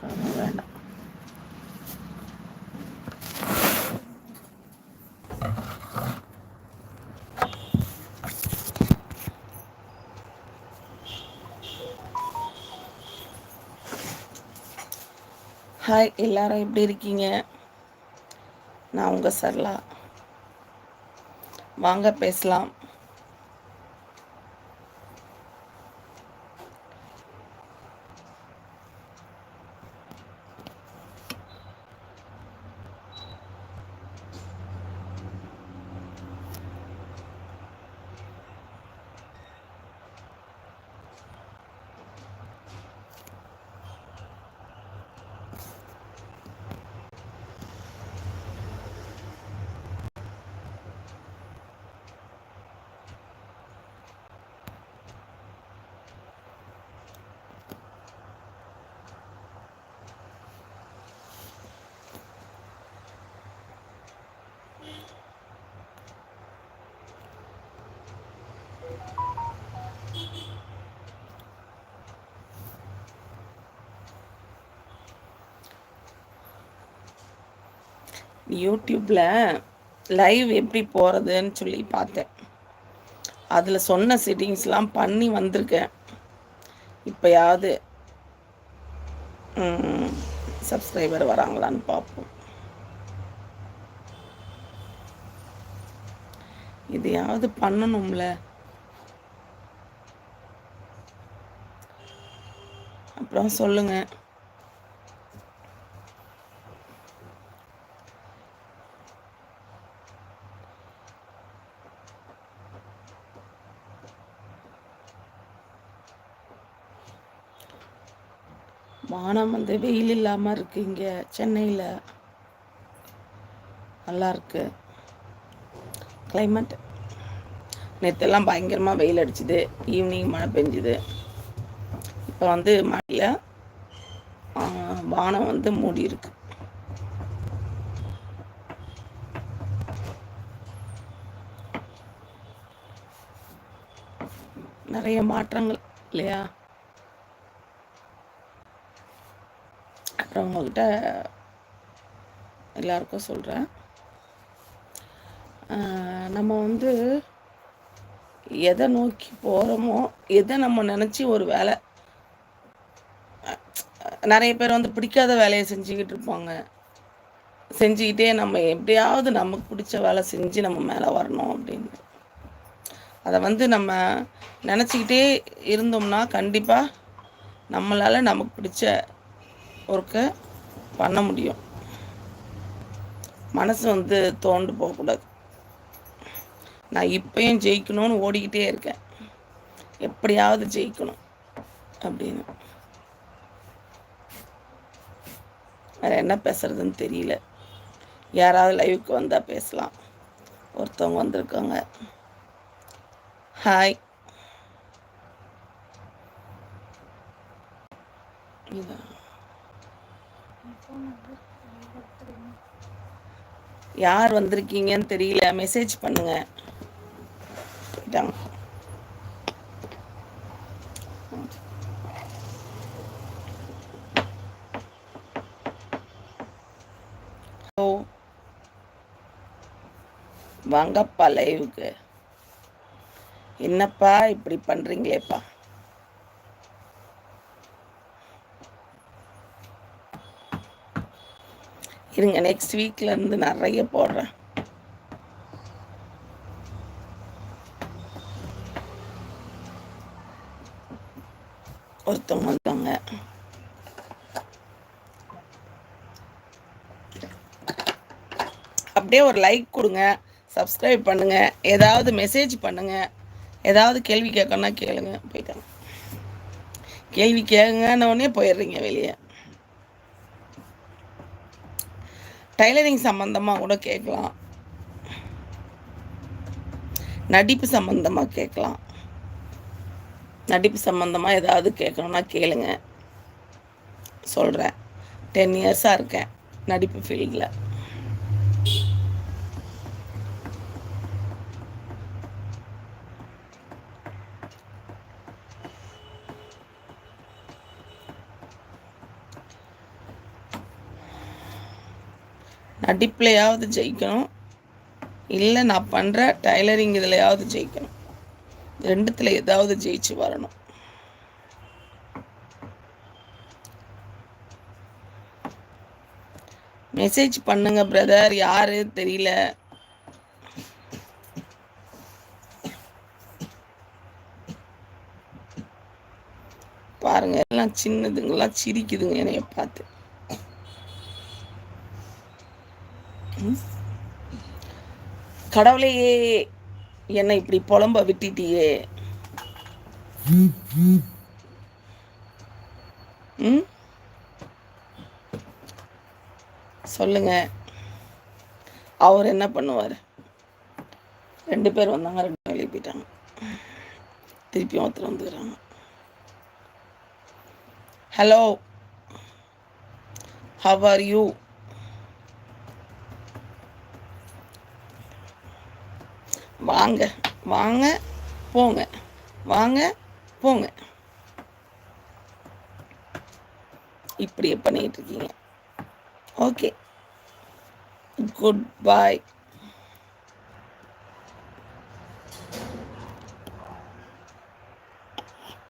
காம வேண்டாம் ஹாய் எல்லாரும் எப்படி இருக்கீங்க? நான் உங்கள் சரலா வாங்க பேசலாம். யூடியூப்பில் லைவ் எப்படி போகிறதுன்னு சொல்லி பார்த்தேன். அதில் சொன்ன செட்டிங்ஸ்லாம் பண்ணி வந்திருக்கேன். இப்போயாவது சப்ஸ்கிரைபர் வராங்களான்னு பார்ப்போம். இதையாவது பண்ணணும்ல? அப்புறம் சொல்லுங்கள் வானம் வந்து வெயில் இல்லாமல் இருக்குது இங்கே சென்னையில். நல்லா இருக்கு. கிளைமேட் நேற்றுலாம் பயங்கரமாக வெயில் அடிச்சுது. ஈவினிங் மழை பெஞ்சுது. இப்போ வந்து மழையில் வானம் வந்து மூடி இருக்கு. நிறைய மாற்றங்கள் இல்லையா? அப்புறம் எல்லாருக்கும் சொல்கிறேன் நம்ம வந்து எதை நோக்கி போகிறோமோ எதை நம்ம நினச்சி ஒரு வேலை நிறைய பேர் வந்து பிடிக்காத வேலையை செஞ்சுக்கிட்டு இருப்பாங்க. செஞ்சுக்கிட்டே நம்ம எப்படியாவது நமக்கு பிடிச்ச வேலை செஞ்சு நம்ம மேலே வரணும் அப்படின்னு. அதை வந்து நம்ம நினச்சிக்கிட்டே இருந்தோம்னா கண்டிப்பாக நம்மளால் நமக்கு பிடிச்ச ஒர்க்கை பண்ண முடியும். மனசு வந்து தோண்டு போகக்கூடாது. நான் இப்பயும் ஜெயிக்கணும்னு ஓடிக்கிட்டே இருக்கேன். எப்படியாவது ஜெயிக்கணும் அப்படின்னு. வேறு என்ன பேசுறதுன்னு தெரியல. யாராவது லைவுக்கு வந்தால் பேசலாம். ஒருத்தவங்க வந்திருக்காங்க. ஹாய் இதான். யார் வந்திருக்கீங்கன்னு தெரியல. மெசேஜ் பண்ணுங்க. ஹலோ. வாங்கப்பா லைவுக்கு என்னப்பா இப்படி பண்றீங்களேப்பா? இருங்க நெக்ஸ்ட் வீக்லேருந்து நிறைய போடுறேன். ஒருத்தவங்க வந்தாங்க. அப்படியே ஒரு லைக் கொடுங்க சப்ஸ்கிரைப் பண்ணுங்க ஏதாவது மெசேஜ் பண்ணுங்க ஏதாவது கேள்வி கேட்கணும்னா கேளுங்க போயிட்டாங்க. கேள்வி கேளுங்கன்னு உடனே போயிடுறீங்க வெளியே. டைலரிங் சம்மந்தமாக கூட கேட்கலாம். நடிப்பு சம்மந்தமாக கேட்கலாம். நடிப்பு சம்மந்தமாக ஏதாவது கேட்கணுன்னா கேளுங்க. சொல்கிறேன் டென் இயர்ஸாக இருக்கேன் நடிப்பு ஃபீல்டில் நடிப்புலையாவது ஜெயிக்கணும். இல்லை நான் பண்ணுற டைலரிங் இதுலையாவது ஜெயிக்கணும். ரெண்டுத்தில் ஏதாவது ஜெயிச்சு வரணும். மெசேஜ் பண்ணுங்க பிரதர் யாரு? தெரியல. பாருங்க எல்லாம் சின்னதுங்கெல்லாம் சிரிக்குதுங்க என்னைய பார்த்து. கடவுளையே என்னை இப்படி புலம்ப விட்டுட்டியே. சொல்லுங்க. அவர் என்ன பண்ணுவார்? ரெண்டு பேர் வந்தாங்க ரெண்டு பேரும் வெளியே போயிட்டாங்க. திருப்பியும் ஒருத்தர் வந்துக்கிறாங்க. ஹலோ ஹவ் ஆர் யூ வாங்க வாங்க போங்க வாங்க போங்க. இப்படியே பண்ணிட்டு இருக்கீங்க. ஓகே குட் பாய்